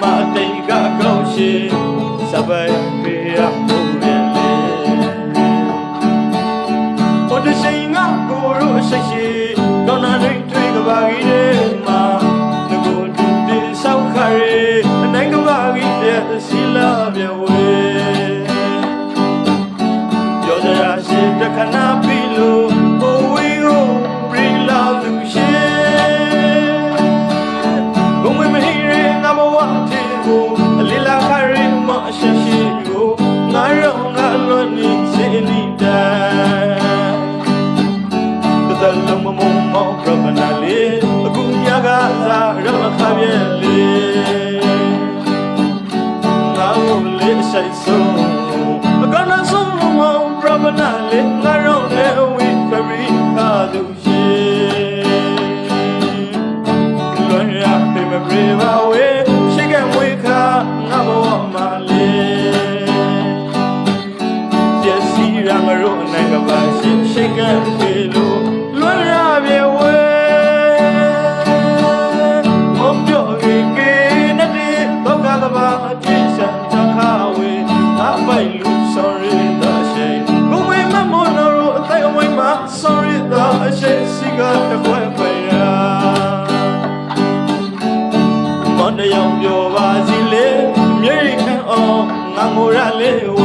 မတိတ်ကကောင်းရှိစပယ်ပြေရဖို့လေဘုဒ္ဓရှိန်ကကိုရိုရှိရှိကောင်းနာတွေတွေ့ကပါကြီးတဲ့မှာငကိုတူတေဆောက်ခရဲအနိုင်ကပါကြီးတဲ့စီလာ မောပြမနာလေအခုညကစားရမခပြဲလေငါ့ကိုလေးဆိုင်ဆုံးအကနာဆုံးမမောင်ပြမနာလေးငါရောနဲ့ဝိဖရီခါသူရှိလွန်ရပေမပြေပါဝေရှိကမွေခါငါဘဝမှာလေးရက်စီရငရောနိုင်ကပါရှိရှိကပြေလို့လွ အပိုင်လူ sorry ဒါရှိဘုံမေမမနောရအတိုင်းအဝိုင်းမှာ sorry ဒါရှိစီကတခွဲပဲရာမန္တရောင်ပြောပါစီလေမြေခံအောင်ငါငိုရလေဝ